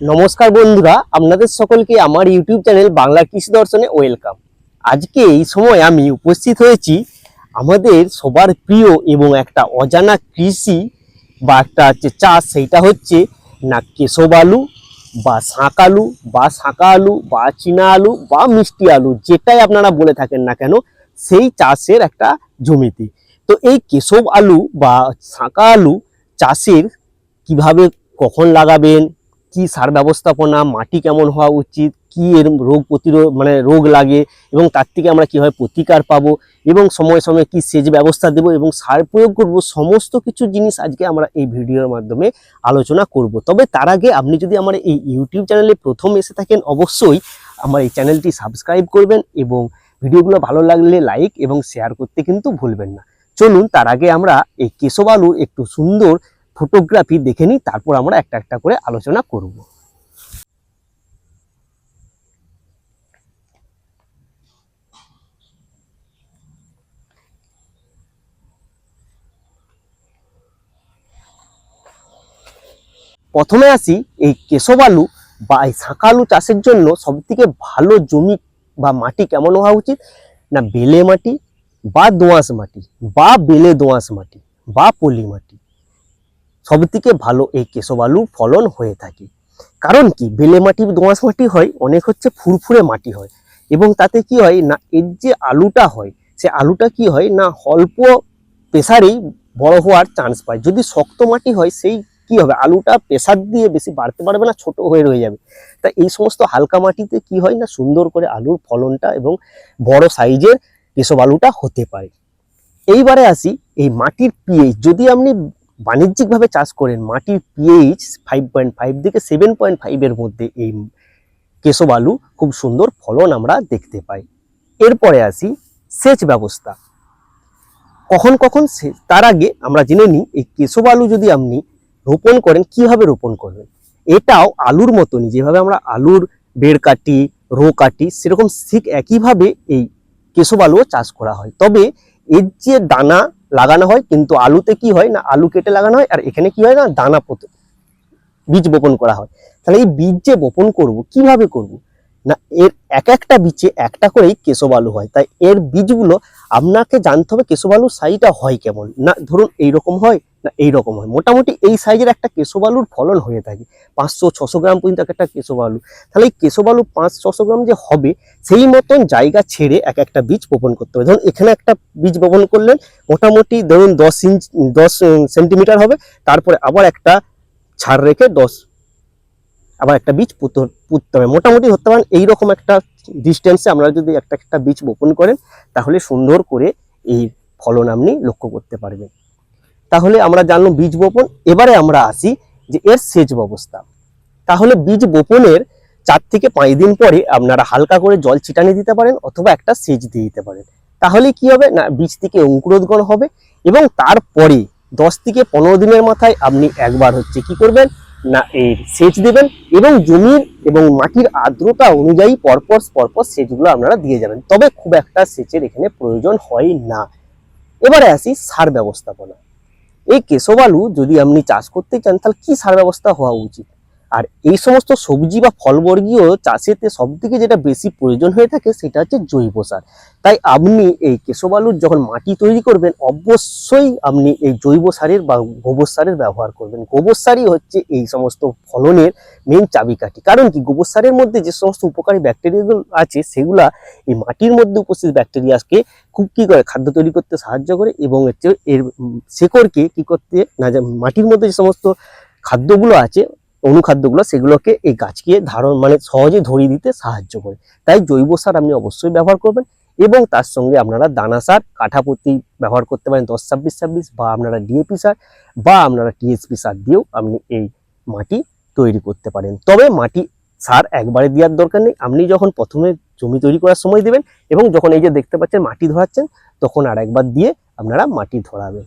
নমস্কার বন্ধুরা, আপনাদের সকলকে আমার ইউটিউব চ্যানেল বাংলা কৃষি দর্শনে ওয়েলকাম। আজকে এই সময় আমি উপস্থিত হয়েছি আমাদের সবার প্রিয় এবং একটা অজানা কৃষি বা একটা হচ্ছে চাষ, সেইটা হচ্ছে না কেশব আলু, বা শাঁক আলু, বা শাঁকা আলু, বা চীনা আলু, বা মিষ্টি আলু, যেটাই আপনারা বলে থাকেন না কেন, সেই চাষের একটা জমিতে। তো এই কেশব আলু বা শাঁকা আলু চাষের কীভাবে, কখন লাগাবেন কি সার ব্যবস্থাপনা, মাটি কেমন হওয়া উচিত, কি এর রোগ প্রতিরোধ মানে রোগ লাগে এবং তার থেকে আমরা কীভাবে প্রতিকার পাবো এবং সময় সময় কি সেচ ব্যবস্থা দেব এবং সার প্রয়োগ করব, সমস্ত কিছু জিনিস আজকে আমরা এই ভিডিওর মাধ্যমে আলোচনা করব। তবে তার আগে আপনি যদি আমার এই ইউটিউব চ্যানেলে প্রথম এসে থাকেন, অবশ্যই আমার এই চ্যানেলটি সাবস্ক্রাইব করবেন এবং ভিডিওগুলো ভালো লাগলে লাইক এবং শেয়ার করতে কিন্তু ভুলবেন না। চলুন, তার আগে আমরা এই কেশব আলুর একটু সুন্দর ফটোগ্রাফি দেখে নিই, তারপর আমরা একটা একটা করে আলোচনা করব। প্রথমে আসি এই কেশব আলু বা এই শাঁকা আলু চাষের জন্য সবথেকে ভালো জমি বা মাটি কেমন হওয়া উচিত? না, বেলে মাটি বা দোঁয়াশ মাটি বা বেলে দোঁয়াশ মাটি বা পলি মাটি। সব থেকে ভালো এই কেশব আলু ফলন হয়ে থাকে। কারণ কি? বেলে মাটি, দোঁয়াশ মাটি হয়, অনেক হচ্ছে ফুরফুরে মাটি হয়। এবং তাতে কি হয় না, এর যে আলুটা হয়, সে আলুটা কি হয় না, অল্প প্রেসারেই বড় হওয়ার চান্স পায়। যদি শক্ত মাটি হয়, সেই কি হবে? আলুটা প্রেসার দিয়ে বেশি বাড়তে পারবে না, ছোট হয়ে রয়ে যাবে। তা এই সমস্ত হালকা মাটিতে কি হয় না, সুন্দর করে আলুর ফলনটা এবং বড় সাইজের কেশব আলুটা হতে পারে। এইবারে আসি এই মাটির পিএইচ যদি আপনি বাণিজ্যিকভাবে চাষ করেন। মাটির পিএইচ ফাইভ পয়েন্ট ফাইভ থেকে সেভেন পয়েন্ট ফাইভের মধ্যে এই কেশব আলু খুব সুন্দর ফলন আমরা দেখতে পাই। এরপরে আসি সেচ ব্যবস্থা। কখন কখন তার আগে আমরা জেনে নিই, এই কেশব আলু যদি আপনি রোপণ করেন, কীভাবে রোপণ করবেন? এটাও আলুর মতনই, যেভাবে আমরা আলুর বেড় কাটি, রো কাটি, সেরকম ঠিক একইভাবে এই কেশব আলুও চাষ করা হয়। তবে এর যে দানা লাগানো হয়, কিন্তু আলুতে কি হয় না, আলু কেটে লাগানো হয়, আর এখানে কি হয় না, দানা পোতে, বীজ বপন করা হয়। তাহলে এই বীজ যে বপন করব, কীভাবে করব? না, এর এক একটা বীজে একটা করেই কেশব আলু হয়। তাই এর বীজগুলো আপনাকে জানতে হবে কেশব আলুর সাইজটা হয় কেমন। না, ধরুন এইরকম হয় না, এইরকম হয়। মোটামুটি এই সাইজের একটা কেশব আলুর ফলন হয়ে থাকে। পাঁচশো, ছশো গ্রাম পর্যন্ত এক একটা কেশব আলু তাহলে এই কেশব আলু পাঁচ, ছশো গ্রাম যে হবে, সেই মতন জায়গা ছেড়ে এক একটা বীজ বপন করতে হবে। ধরুন, এখানে একটা বীজ বপন করলেন, মোটামুটি ধরুন দশ ইঞ্চ দশ সেন্টিমিটার হবে, তারপরে আবার একটা ছাড় রেখে দশ, আবার একটা বীজ পুঁতে, পুঁততে হবে। মোটামুটি ধরতে পারেন, এইরকম একটা ডিস্টেন্সে আপনারা যদি একটা একটা বীজ বপন করেন, তাহলে সুন্দর করে এই ফলন আপনি লক্ষ্য করতে পারবেন। তাহলে আমরা জানলাম বীজ বপন। এবারে আমরা আসি যে এর সেচ ব্যবস্থা। তাহলে বীজ বপনের চার থেকে পাঁচ দিন পরে আপনারা হালকা করে জল ছিটানি দিতে পারেন অথবা একটা সেচ দিয়ে দিতে পারেন। তাহলে কি হবে? না, বীজ থেকে অঙ্কুরোদ্গণ হবে এবং তারপরে দশ থেকে পনেরো দিনের মাথায় আপনি একবার হচ্ছে কি করবেন? না, এর সেচ দেবেন এবং জমির এবং মাটির আর্দ্রতা অনুযায়ী পরপর পরপর সেচগুলো আপনারা দিয়ে যাবেন। তবে খুব একটা সেচের এখানে প্রয়োজন হয় না। এবারে আসি সার ব্যবস্থাপনা। এই কেশব আলু যদি আপনি চাষ করতে চান তাহলে কি সার ব্যবস্থা হওয়া উচিত? আর এই সমস্ত সবজি বা ফলবর্গীয় চাষেতে সব থেকে যেটা বেশি প্রয়োজন হয়ে থাকে সেটা হচ্ছে জৈব সার। তাই আপনি এই কেশব আলুর যখন মাটি তৈরি করবেন, অবশ্যই আপনি এই জৈব সারের বা গোবর সারের ব্যবহার করবেন। গোবর সারই হচ্ছে এই সমস্ত ফলনের মেন চাবিকাঠি। কারণ কি? গোবর সারের মধ্যে যে সমস্ত উপকারী ব্যাকটেরিয়াগুলো আছে, সেগুলা এই মাটির মধ্যে উপস্থিত ব্যাকটেরিয়াকে খুব কী করে? খাদ্য তৈরি করতে সাহায্য করে এবং হচ্ছে এর শেকড়কে কি করতে না মাটির মধ্যে যে সমস্ত খাদ্যগুলো আছে অনুখাদ্যগুলো সেগুলোকে এই গাছকে ধারণ মানে সহজে ধরিয়ে দিতে সাহায্য করে। তাই জৈব সার আপনি অবশ্যই ব্যবহার করবেন এবং তার সঙ্গে আপনারা দানা সার কাঠাপতি ব্যবহার করতে পারেন দশ, ছাব্বিশ ছাব্বিশ বা আপনারা ডিএপি সার বা আপনারা টিএসপি সার দিয়েও আপনি এই মাটি তৈরি করতে পারেন। তবে মাটি সার একবারে দেওয়ার দরকার নেই। আপনি যখন প্রথমে জমি তৈরি করার সময় দেবেন এবং যখন এই যে দেখতে পাচ্ছেন মাটি ধরাচ্ছেন, তখন আর একবার দিয়ে আপনারা মাটি ধরাবেন।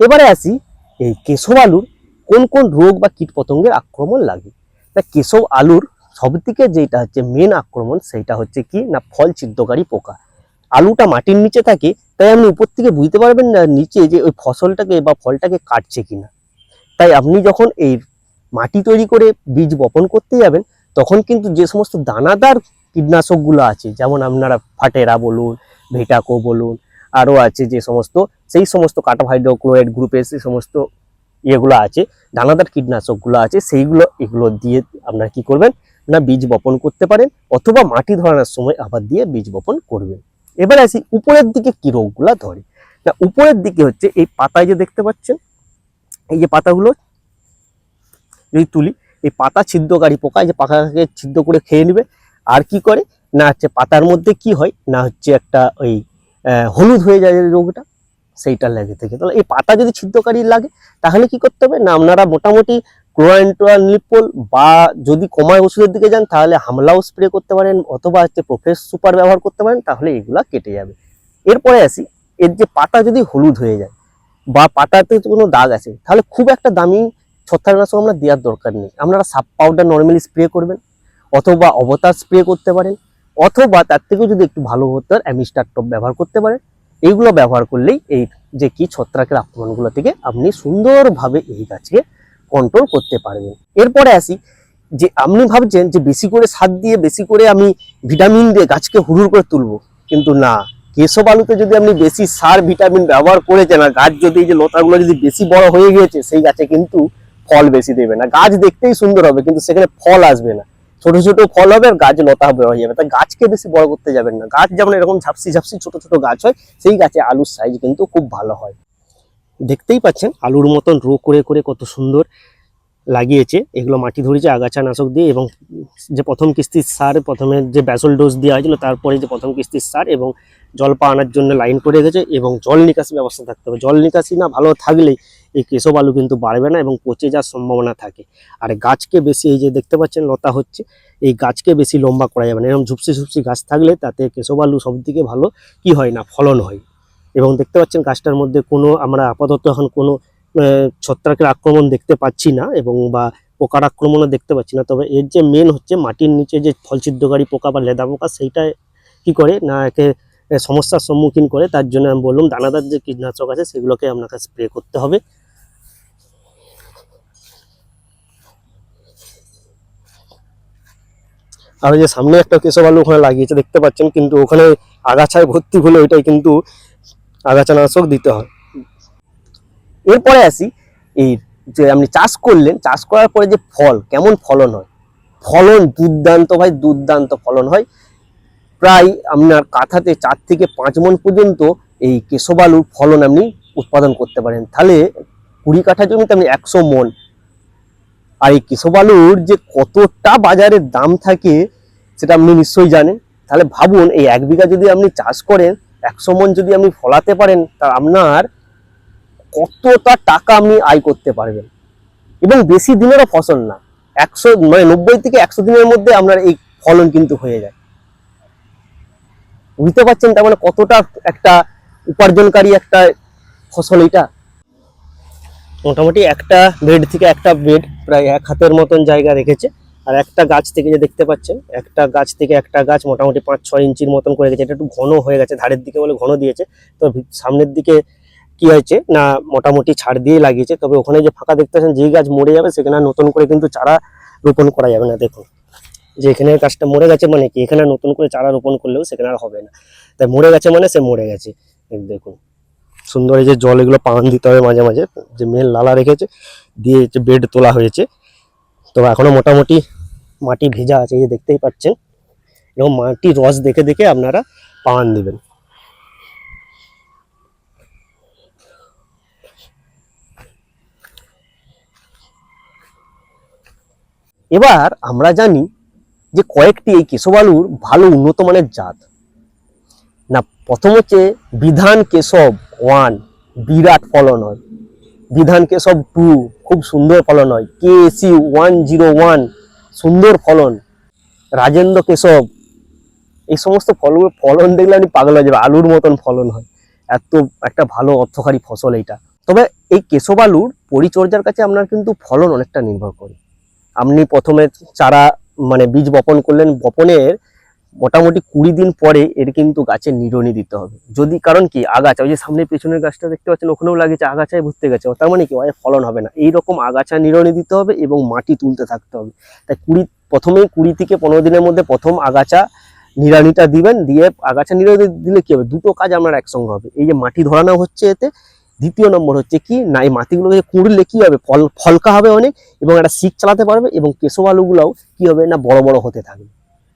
এবারে আসি এই কেশব আলুর কোন কোন রোগ বা কীট পতঙ্গের আক্রমণ লাগে? তা কেশব আলুর সবথেকে যেটা হচ্ছে মেন আক্রমণ, সেইটা হচ্ছে কি? না, ফল ছিদ্রকারী পোকা। আলুটা মাটির নিচে থাকে, তাই আপনি উপর থেকে বুঝতে পারবেন না নিচে যে ওই ফসলটাকে বা ফলটাকে কাটছে কিনা। তাই আপনি যখন এই মাটি তৈরি করে বীজ বপন করতে যাবেন, তখন কিন্তু যে সমস্ত দানাদার কীটনাশকগুলো আছে, যেমন আপনারা ফাটেরা বলুন, ভেটাকো বলুন, আরও আছে যে সমস্ত, সেই সমস্ত কার্বোহাইড্রোক্লোরাইড গ্রুপের সেই সমস্ত ইয়েগুলো আছে, দানাদার কীটনাশকগুলো আছে, সেইগুলো, এগুলো দিয়ে আপনারা কি করবেন? না, বীজ বপন করতে পারেন অথবা মাটি ধরানোর সময় আবার দিয়ে বীজ বপন করবেন। এবার আসি উপরের দিকে কি রোগগুলা ধরে। না, উপরের দিকে হচ্ছে এই পাতায় যে দেখতে পাচ্ছেন, এই যে পাতাগুলো, যদি তুলি, এই পাতা ছিদ্রকারী পোকা যে পাতাকে ছিদ্র করে খেয়ে নেবে, আর কি করে? না হচ্ছে পাতার মধ্যে কি হয়? না হচ্ছে একটা ওই হলুদ হয়ে যায় রোগটা। সেইটা লেগে থেকে। তাহলে এই পাতা যদি ছিদ্রকারী লাগে, তাহলে কি করতে হবে? না, আপনারা মোটামুটি ক্লোরাইন্টোয়াল নিপল বা যদি কমায় ওষুধের দিকে যান, তাহলে হামলাও স্প্রে করতে পারেন অথবা হচ্ছে প্রফেস সুপার ব্যবহার করতে পারেন, তাহলে এগুলা কেটে যাবে। এরপরে আসি, এর যে পাতা যদি হলুদ হয়ে যায় বা পাতাতে কোনো দাগ আছে তাহলে খুব একটা দামি ছত্রাকনাশক আমরা দেওয়ার দরকার নেই। আপনারা সাপ পাউডার নর্মালি স্প্রে করবেন অথবা অবতার স্প্রে করতে পারেন, অথবা তার থেকেও যদি একটু ভালো হতো, অ্যামিস্টার টপ ব্যবহার করতে পারেন। এইগুলো ব্যবহার করলেই এই যে কি ছত্রাকের আক্রমণগুলো থেকে আপনি সুন্দরভাবে এই গাছকে কন্ট্রোল করতে পারবেন। এরপরে আসি যে আপনি ভাবছেন যে বেশি করে সার দিয়ে বেশি করে আমি ভিটামিন দিয়ে গাছকে হুড়ুর করে তুলবো। কিন্তু না, কেশব আলুতে যদি আপনি বেশি সার ভিটামিন ব্যবহার করেছেন আর গাছ যদি এই যে লতাগুলো যদি বেশি বড় হয়ে গিয়েছে, সেই গাছে কিন্তু ফল বেশি দেবে না। গাছ দেখতেই সুন্দর হবে, কিন্তু সেখানে ফল আসবে না। ছোট ছোট ফল হবে আর গাছ লতা হবে হয়ে যাবে। তা গাছকে বেশি বড় করতে যাবেন না। গাছ যেমন এরকম ঝাপসি ঝাপসি ছোট ছোট গাছ হয়, সেই গাছে আলুর সাইজ কিন্তু খুব ভালো হয়। দেখতেই পাচ্ছেন, আলুর মতন রো করে করে কত সুন্দর লাগিয়েছে, এগুলো মাটি ধরেছে আগাছা নাশক দিয়ে এবং যে প্রথম কিস্তির সার, প্রথমে যে ব্যাসল ডোজ দেওয়া হয়েছিল, তারপরে যে প্রথম কিস্তির সার এবং জল পাওয়ানোর জন্য লাইন করে গেছে এবং জল নিকাশি ব্যবস্থা থাকতে হবে। জল নিকাশি না ভালো থাকলেই এই কেশব আলু কিন্তু বাড়বে না এবং পচে যাওয়ার সম্ভাবনা থাকে। আর গাছকে বেশি এই যে দেখতে পাচ্ছেন, লতা হচ্ছে, এই গাছকে বেশি লম্বা করা যাবে না। এরকম ঝুপসি ঝুপসি গাছ থাকলে তাতে কেশব আলু সব থেকে ভালো কি হয় না, ফলন হয়। এবং দেখতে পাচ্ছেন গাছটার মধ্যে কোনো আমরা আপাতত এখন কোনো ছত্রাকের আক্রমণ দেখতে পাচ্ছি না এবং বা পোকার আক্রমণও দেখতে পাচ্ছি না। তবে এর যে মেন হচ্ছে মাটির নিচে যে ফলছিদ্রকারী পোকা বা লেদা পোকা, সেইটা কি করে না একে সমস্যার সম্মুখীন করে, তার জন্য আমি বললাম দানাদার যে কীটনাশক আছে সেগুলোকে আপনাকে স্প্রে করতে হবে। আর যে সামনে একটা কেশব আলু ওখানে লাগিয়েছে, দেখতে পাচ্ছেন, কিন্তু ওখানে আগাছায় ভর্তি হলে ওইটাই কিন্তু আগাছানাশক দিতে হয়। এরপরে আসি এই যে আপনি চাষ করলেন, চাষ করার পরে যে ফল, কেমন ফলন হয়? ফলন দুর্দান্ত ভাই, দুর্দান্ত ফলন হয়। প্রায় আপনার কাঠাতে চার থেকে পাঁচ মন পর্যন্ত এই কেশব আলুর ফলন আপনি উৎপাদন করতে পারেন। তাহলে কুড়ি কাঠা জমিতে আপনি একশো মন। আর এই কেশব আলুর যে কতটা বাজারে দাম থাকে, সেটা আপনি নিশ্চয়ই জানেন। তাহলে ভাবুন, এই এক বিঘা যদি আপনি চাষ করেন, একশো মন যদি আপনি ফলাতে পারেন, তা আপনার কতটা টাকা আপনি আয় করতে পারবেন। এবং বেশি দিনেরও ফসল না। একশো মানে নব্বই থেকে একশো দিনের মধ্যে আপনার এই ফলন কিন্তু হয়ে যায়। বুঝতে পারছেন তার মানে কতটা একটা উপার্জনকারী একটা ফসল এটা? মোটামুটি একটা বেড থেকে একটা বেড প্রায় এক হাতের মতন জায়গা রেখেছে। আর একটা গাছ থেকে যে দেখতে পাচ্ছেন, একটা গাছ থেকে একটা গাছ মোটামুটি পাঁচ ছয় ইঞ্চির মতন করে গেছে। এটা একটু ঘন হয়ে গেছে, ধারের দিকে বলে ঘন দিয়েছে। তো সামনের দিকে কি হয়েছে? না, মোটামুটি ছাড় দিয়ে লাগিয়েছে। তবে ওখানে যে ফাঁকা দেখতে পাচ্ছেন, যেই গাছ মরে যাবে, সেখানে নতুন করে কিন্তু চারা রোপণ করা যাবে না, দেখুন। যে এখানে গাছটা মরে গেছে মানে কি? এখানে নতুন করে চারা রোপণ করলেও সেখানে আর হবে না। তাই মরে গেছে মানে সে মরে গেছে। দেখুন। সুন্দর এই যে জল এগুলো পান দিতে হবে মাঝে মাঝে। যে মেল লালা রেখেছে, দিয়ে বেড তোলা হয়েছে। তো এখনও মোটামুটি মাটি ভেজা আছে, এই দেখতেই পাচ্ছেন। এবং মাটির রস দেখে দেখে আপনারা পান দিবেন। এবার আমরা জানি যে কয়েকটি এই কেশব আলুর ভালো উন্নত মানের জাত। না, প্রথম হচ্ছে বিধান কেশব ওয়ান, বিরাট ফলন হয়। বিধান কেশব টু, খুব সুন্দর ফলন হয়। K C one zero one, সুন্দর ফলন। রাজেন্দ্র কেশব, এই সমস্ত ফলগুলো, ফলন দেখলে আপনি পাগল হয়ে যাবে, আলুর মতন ফলন হয়। এত একটা ভালো অর্থকারী ফসল এইটা। তবে এই কেশব আলুর পরিচর্যার কাছে আপনার কিন্তু ফলন অনেকটা নির্ভর করে। আপনি প্রথমে চারা মানে বীজ বপন করলেন, বপনের মোটামুটি কুড়ি দিন পরে এর কিন্তু গাছের নিড়নি দিতে হবে। যদি, কারণ কি, আগাছা, ওই যে সামনে পেছনের গাছটা দেখতে পাচ্ছেন, ওখানেও লাগিয়েছে আগাছায় ভর্তি গেছে, তার মানে কি ওই ফলন হবে না। এই রকম আগাছা নিড়নি দিতে হবে এবং মাটি তুলতে থাকতে হবে। তাই কুড়ি, প্রথমেই কুড়ি থেকে পনেরো দিনের মধ্যে প্রথম আগাছা নিড়ানিটা দিবেন, দিয়ে আগাছা নিড়ানি দিলে কি হবে? দুটো কাজ আপনার একসঙ্গে হবে। এই যে মাটি ধরানো হচ্ছে এতে দ্বিতীয় নম্বর হচ্ছে কি, না, এই মাটিগুলোকে কুড়লে কি হবে? ফল, ফলকা হবে অনেক এবং একটা শিক চালাতে পারবে এবং কেশো আলুগুলোও কি হবে না, বড় বড় হতে থাকবে।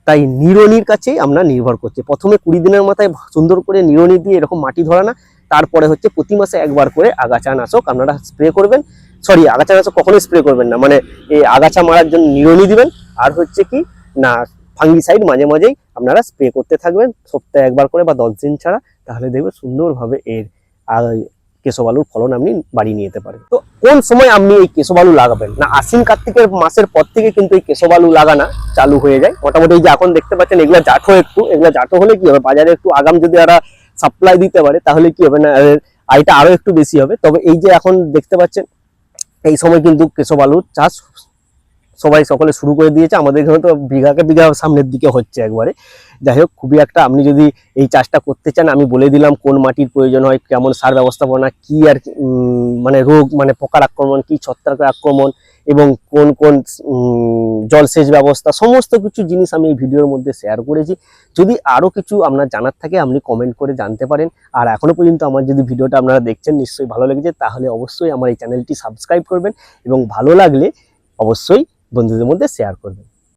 তাই নিড়নির কাছেই আমরা নির্ভর করছি। প্রথমে কুড়ি দিনের মাথায় সুন্দর করে নিড়নি দিয়ে এরকম মাটি ধরানা তারপরে হচ্ছে প্রতি মাসে একবার করে আগাছা নাশক আপনারা স্প্রে করবেন। সরি আগাছা নাশক কখনোই স্প্রে করবেন না মানে এই আগাছা মারার জন্য নিড়নি দিবেন। আর হচ্ছে কি, না ফাঙ্গিসাইড মাঝে মাঝেই আপনারা স্প্রে করতে থাকবেন। সপ্তাহে একবার করে বা দশ দিন ছাড়া, তাহলে দেখবে সুন্দরভাবে এর কেশব আলুর ফলন আপনি বাড়িয়ে নিয়ে যেতে পারেন। তো কোন সময় আপনি এই কেশব আলু লাগাবেন? না, আশ্বিন কার্তিকের মাসের পর থেকে কিন্তু এই কেশব আলু লাগানা চালু হয়ে যায়। মোটামুটি যে এখন দেখতে পাচ্ছেন, এগুলো জাঠো একটু, এগুলো জাঠো হলে কি হবে? বাজারে একটু আগাম যদি এরা সাপ্লাই দিতে পারে, তাহলে কি হবে না? আয়টা আরও একটু বেশি হবে। তবে এই যে এখন দেখতে পাচ্ছেন, এই সময় কিন্তু কেশব আলুর চাষ সবাই সকলে শুরু করে দিয়েছে। আমাদের এখানে তো বিঘাকে বিঘা সামনের দিকে হচ্ছে একবারে। যাই হোক, খুবই একটা আপনি যদি এই চাষটা করতে চান, আমি বলে দিলাম কোন মাটির প্রয়োজন হয়, কেমন সার ব্যবস্থাপনা, কি আর মানে রোগ মানে পোকার আক্রমণ, কি ছত্রাকের আক্রমণ, এবং কোন কোন জলসেচ ব্যবস্থা, সমস্ত কিছু জিনিস আমি এই ভিডিওর মধ্যে শেয়ার করেছি। যদি আরও কিছু আপনার জানার থাকে, আপনি কমেন্ট করে জানতে পারেন। আর এখনও পর্যন্ত আমার যদি ভিডিওটা আপনারা দেখছেন, নিশ্চয়ই ভালো লেগেছে, তাহলে অবশ্যই আমার এই চ্যানেলটি সাবস্ক্রাইব করবেন। এবং ভালো লাগলে অবশ্যই বন্ধুদের মধ্যে শেয়ার করবেন।